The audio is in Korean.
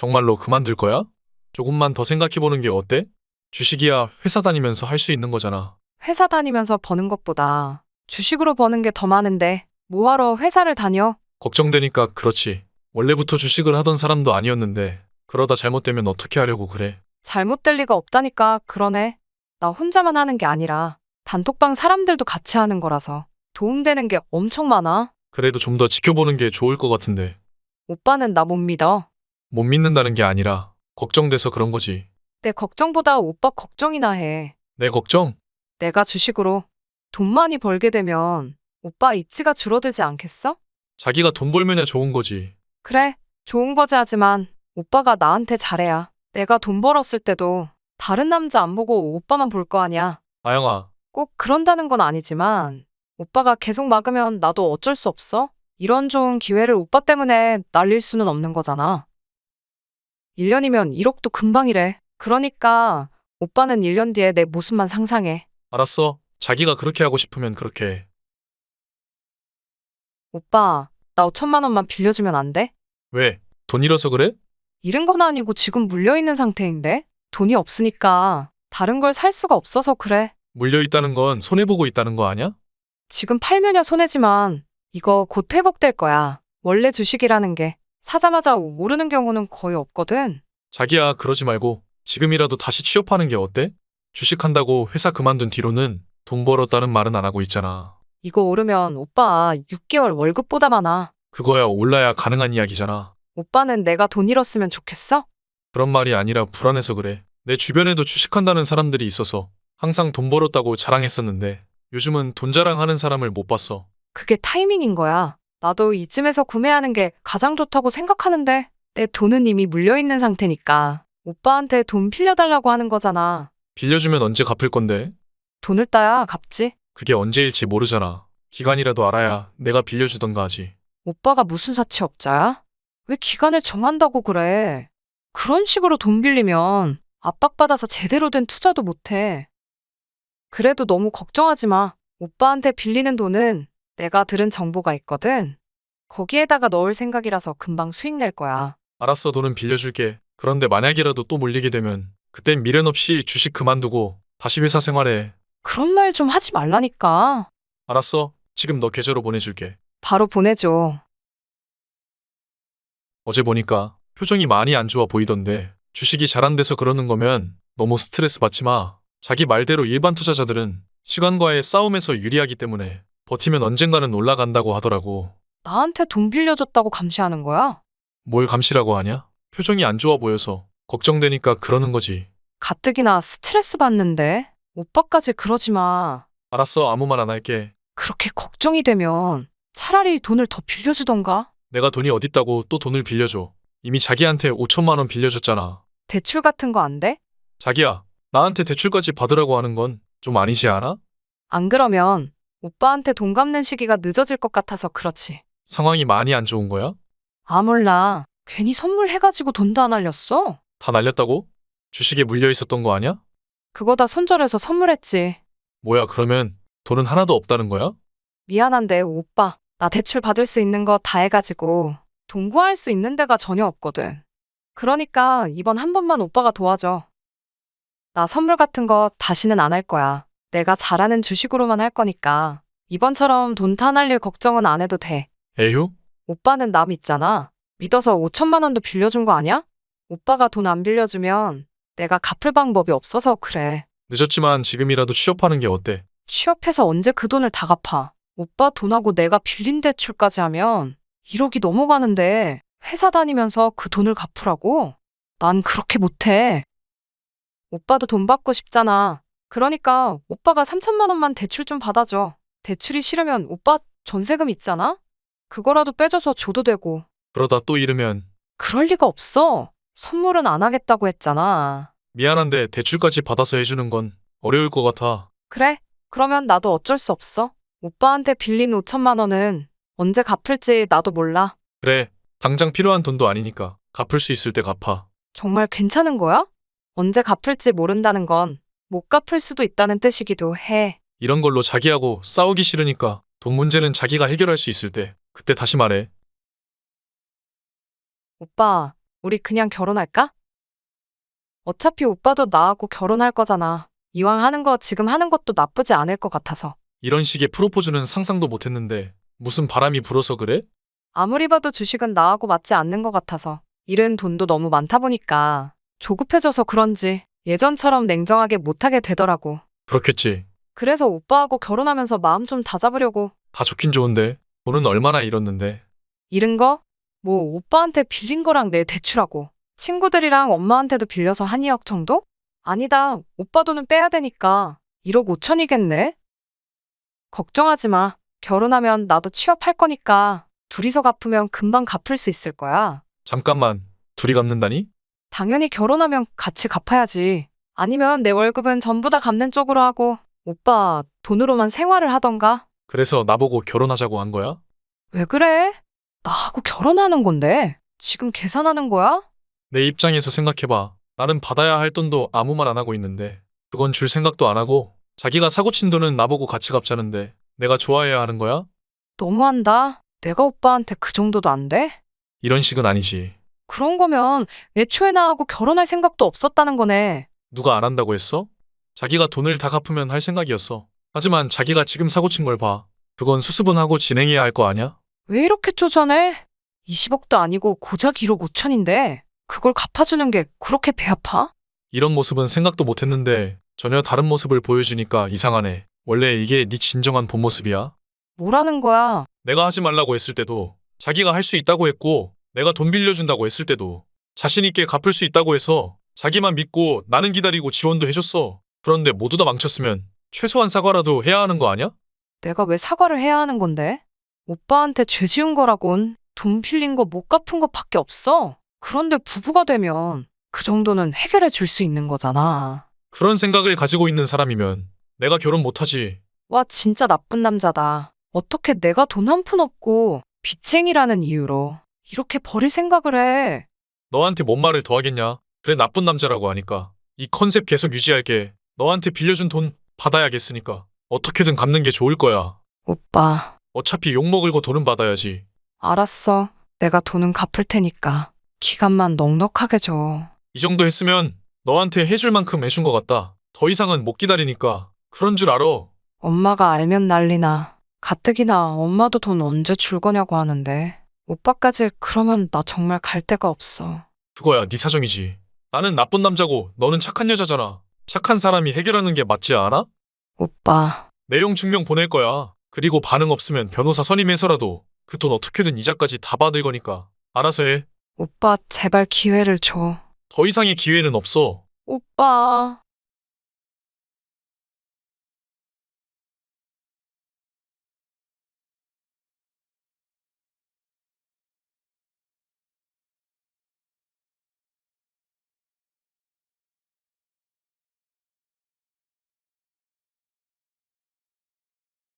정말로 그만둘 거야? 조금만 더 생각해보는 게 어때? 주식이야 회사 다니면서 할 수 있는 거잖아. 회사 다니면서 버는 것보다 주식으로 버는 게 더 많은데 뭐하러 회사를 다녀? 걱정되니까 그렇지. 원래부터 주식을 하던 사람도 아니었는데 그러다 잘못되면 어떻게 하려고 그래. 잘못될 리가 없다니까 그러네. 나 혼자만 하는 게 아니라 단톡방 사람들도 같이 하는 거라서 도움되는 게 엄청 많아. 그래도 좀 더 지켜보는 게 좋을 것 같은데. 오빠는 나 못 믿어. 못 믿는다는 게 아니라 걱정돼서 그런 거지. 내 걱정보다 오빠 걱정이나 해. 내 걱정? 내가 주식으로 돈 많이 벌게 되면 오빠 입지가 줄어들지 않겠어? 자기가 돈 벌면야 좋은 거지. 그래, 좋은 거지 하지만 오빠가 나한테 잘해야 내가 돈 벌었을 때도 다른 남자 안 보고 오빠만 볼 거 아니야. 아영아, 꼭 그런다는 건 아니지만 오빠가 계속 막으면 나도 어쩔 수 없어. 이런 좋은 기회를 오빠 때문에 날릴 수는 없는 거잖아. 1년이면 1억도 금방이래. 그러니까 오빠는 1년 뒤에 내 모습만 상상해. 알았어. 자기가 그렇게 하고 싶으면 그렇게 해. 오빠, 나 5천만 원만 빌려주면 안 돼? 왜? 돈 잃어서 그래? 잃은 건 아니고 지금 물려있는 상태인데? 돈이 없으니까 다른 걸 살 수가 없어서 그래. 물려 있다는 건 손해보고 있다는 거 아니야? 지금 팔면야 손해지만 이거 곧 회복될 거야. 원래 주식이라는 게 사자마자 오르는 경우는 거의 없거든. 자기야, 그러지 말고 지금이라도 다시 취업하는 게 어때? 주식한다고 회사 그만둔 뒤로는 돈 벌었다는 말은 안 하고 있잖아. 이거 오르면 오빠 6개월 월급보다 많아. 그거야 올라야 가능한 이야기잖아. 오빠는 내가 돈 잃었으면 좋겠어? 그런 말이 아니라 불안해서 그래. 내 주변에도 주식한다는 사람들이 있어서 항상 돈 벌었다고 자랑했었는데 요즘은 돈 자랑하는 사람을 못 봤어. 그게 타이밍인 거야. 나도 이쯤에서 구매하는 게 가장 좋다고 생각하는데 내 돈은 이미 물려있는 상태니까 오빠한테 돈 빌려달라고 하는 거잖아. 빌려주면 언제 갚을 건데? 돈을 따야 갚지. 그게 언제일지 모르잖아. 기간이라도 알아야 내가 빌려주던가 하지. 오빠가 무슨 사채업자야? 왜 기간을 정한다고 그래? 그런 식으로 돈 빌리면 압박받아서 제대로 된 투자도 못해. 그래도 너무 걱정하지 마. 오빠한테 빌리는 돈은 내가 들은 정보가 있거든. 거기에다가 넣을 생각이라서 금방 수익 낼 거야. 알았어, 돈은 빌려줄게. 그런데 만약이라도 또 물리게 되면 그땐 미련 없이 주식 그만두고 다시 회사 생활해. 그런 말 좀 하지 말라니까. 알았어. 지금 너 계좌로 보내줄게. 바로 보내줘. 어제 보니까 표정이 많이 안 좋아 보이던데 주식이 잘 안 돼서 그러는 거면 너무 스트레스 받지 마. 자기 말대로 일반 투자자들은 시간과의 싸움에서 유리하기 때문에 버티면 언젠가는 올라간다고 하더라고. 나한테 돈 빌려줬다고 감시하는 거야? 뭘 감시라고 하냐? 표정이 안 좋아 보여서 걱정되니까 그러는 거지. 가뜩이나 스트레스 받는데? 오빠까지 그러지 마. 알았어, 아무 말 안 할게. 그렇게 걱정이 되면 차라리 돈을 더 빌려주던가? 내가 돈이 어딨다고 또 돈을 빌려줘. 이미 자기한테 5천만 원 빌려줬잖아. 대출 같은 거 안 돼? 자기야, 나한테 대출까지 받으라고 하는 건 좀 아니지 않아? 안 그러면 오빠한테 돈 갚는 시기가 늦어질 것 같아서 그렇지. 상황이 많이 안 좋은 거야? 아 몰라. 괜히 선물 해가지고 돈도 안 알렸어. 다 날렸다고? 주식에 물려 있었던 거 아니야? 그거 다 손절해서 선물했지. 뭐야, 그러면 돈은 하나도 없다는 거야? 미안한데 오빠. 나 대출 받을 수 있는 거 다 해가지고 돈 구할 수 있는 데가 전혀 없거든. 그러니까 이번 한 번만 오빠가 도와줘. 나 선물 같은 거 다시는 안 할 거야. 내가 잘하는 주식으로만 할 거니까. 이번처럼 돈 타날릴 걱정은 안 해도 돼. 에휴? 오빠는 나 믿잖아. 믿어서 5천만 원도 빌려준 거 아니야? 오빠가 돈 안 빌려주면 내가 갚을 방법이 없어서 그래. 늦었지만 지금이라도 취업하는 게 어때? 취업해서 언제 그 돈을 다 갚아? 오빠 돈하고 내가 빌린 대출까지 하면 1억이 넘어가는데 회사 다니면서 그 돈을 갚으라고? 난 그렇게 못해. 오빠도 돈 받고 싶잖아. 그러니까 오빠가 3천만 원만 대출 좀 받아줘. 대출이 싫으면 오빠 전세금 있잖아? 그거라도 빼줘서 줘도 되고. 그러다 또 잃으면 그럴 리가 없어. 선물은 안 하겠다고 했잖아. 미안한데 대출까지 받아서 해주는 건 어려울 것 같아. 그래? 그러면 나도 어쩔 수 없어. 오빠한테 빌린 5천만 원은 언제 갚을지 나도 몰라. 그래, 당장 필요한 돈도 아니니까 갚을 수 있을 때 갚아. 정말 괜찮은 거야? 언제 갚을지 모른다는 건 못 갚을 수도 있다는 뜻이기도 해. 이런 걸로 자기하고 싸우기 싫으니까 돈 문제는 자기가 해결할 수 있을 때 그때 다시 말해. 오빠, 우리 그냥 결혼할까? 어차피 오빠도 나하고 결혼할 거잖아. 이왕 하는 거 지금 하는 것도 나쁘지 않을 것 같아서. 이런 식의 프로포즈는 상상도 못했는데 무슨 바람이 불어서 그래? 아무리 봐도 주식은 나하고 맞지 않는 것 같아서. 일은 돈도 너무 많다 보니까 조급해져서 그런지 예전처럼 냉정하게 못하게 되더라고. 그렇겠지. 그래서 오빠하고 결혼하면서 마음 좀 다잡으려고. 다 좋긴 좋은데 돈은 얼마나 잃었는데. 잃은 거? 뭐 오빠한테 빌린 거랑 내 대출하고. 친구들이랑 엄마한테도 빌려서 한 2억 정도? 아니다. 오빠 돈은 빼야 되니까 1억 5천이겠네? 걱정하지 마. 결혼하면 나도 취업할 거니까 둘이서 갚으면 금방 갚을 수 있을 거야. 잠깐만. 둘이 갚는다니? 당연히 결혼하면 같이 갚아야지. 아니면 내 월급은 전부 다 갚는 쪽으로 하고 오빠 돈으로만 생활을 하던가. 그래서 나보고 결혼하자고 한 거야? 왜 그래? 나하고 결혼하는 건데. 지금 계산하는 거야? 내 입장에서 생각해봐. 나는 받아야 할 돈도 아무 말 안 하고 있는데 그건 줄 생각도 안 하고 자기가 사고 친 돈은 나보고 같이 갚자는데 내가 좋아해야 하는 거야? 너무한다. 내가 오빠한테 그 정도도 안 돼? 이런 식은 아니지. 그런 거면 애초에 나하고 결혼할 생각도 없었다는 거네. 누가 안 한다고 했어? 자기가 돈을 다 갚으면 할 생각이었어. 하지만 자기가 지금 사고 친 걸 봐. 그건 수습은 하고 진행해야 할 거 아냐? 왜 이렇게 쪼잔해? 20억도 아니고 고작 1억 5천인데 그걸 갚아주는 게 그렇게 배 아파? 이런 모습은 생각도 못 했는데 전혀 다른 모습을 보여주니까 이상하네. 원래 이게 네 진정한 본 모습이야? 뭐라는 거야? 내가 하지 말라고 했을 때도 자기가 할 수 있다고 했고 내가 돈 빌려준다고 했을 때도 자신 있게 갚을 수 있다고 해서 자기만 믿고 나는 기다리고 지원도 해줬어. 그런데 모두 다 망쳤으면 최소한 사과라도 해야 하는 거 아니야? 내가 왜 사과를 해야 하는 건데? 오빠한테 죄 지은 거라곤 돈 빌린 거 못 갚은 것밖에 없어. 그런데 부부가 되면 그 정도는 해결해 줄 수 있는 거잖아. 그런 생각을 가지고 있는 사람이면 내가 결혼 못하지. 와, 진짜 나쁜 남자다. 어떻게 내가 돈 한 푼 없고 빚쟁이라는 이유로 이렇게 버릴 생각을 해. 너한테 뭔 말을 더 하겠냐? 그래 나쁜 남자라고 하니까 이 컨셉 계속 유지할게. 너한테 빌려준 돈 받아야겠으니까 어떻게든 갚는 게 좋을 거야. 오빠, 어차피 욕 먹을 거 돈은 받아야지. 알았어. 내가 돈은 갚을 테니까. 기간만 넉넉하게 줘. 이 정도 했으면 너한테 해줄 만큼 해준 것 같다. 더 이상은 못 기다리니까 그런 줄 알아. 엄마가 알면 난리나. 가뜩이나 엄마도 돈 언제 줄 거냐고 하는데. 오빠까지 그러면 나 정말 갈 데가 없어. 그거야 네 사정이지. 나는 나쁜 남자고 너는 착한 여자잖아. 착한 사람이 해결하는 게 맞지 않아? 오빠, 내용 증명 보낼 거야. 그리고 반응 없으면 변호사 선임해서라도 그 돈 어떻게든 이자까지 다 받을 거니까 알아서 해. 오빠 제발 기회를 줘. 더 이상의 기회는 없어. 오빠,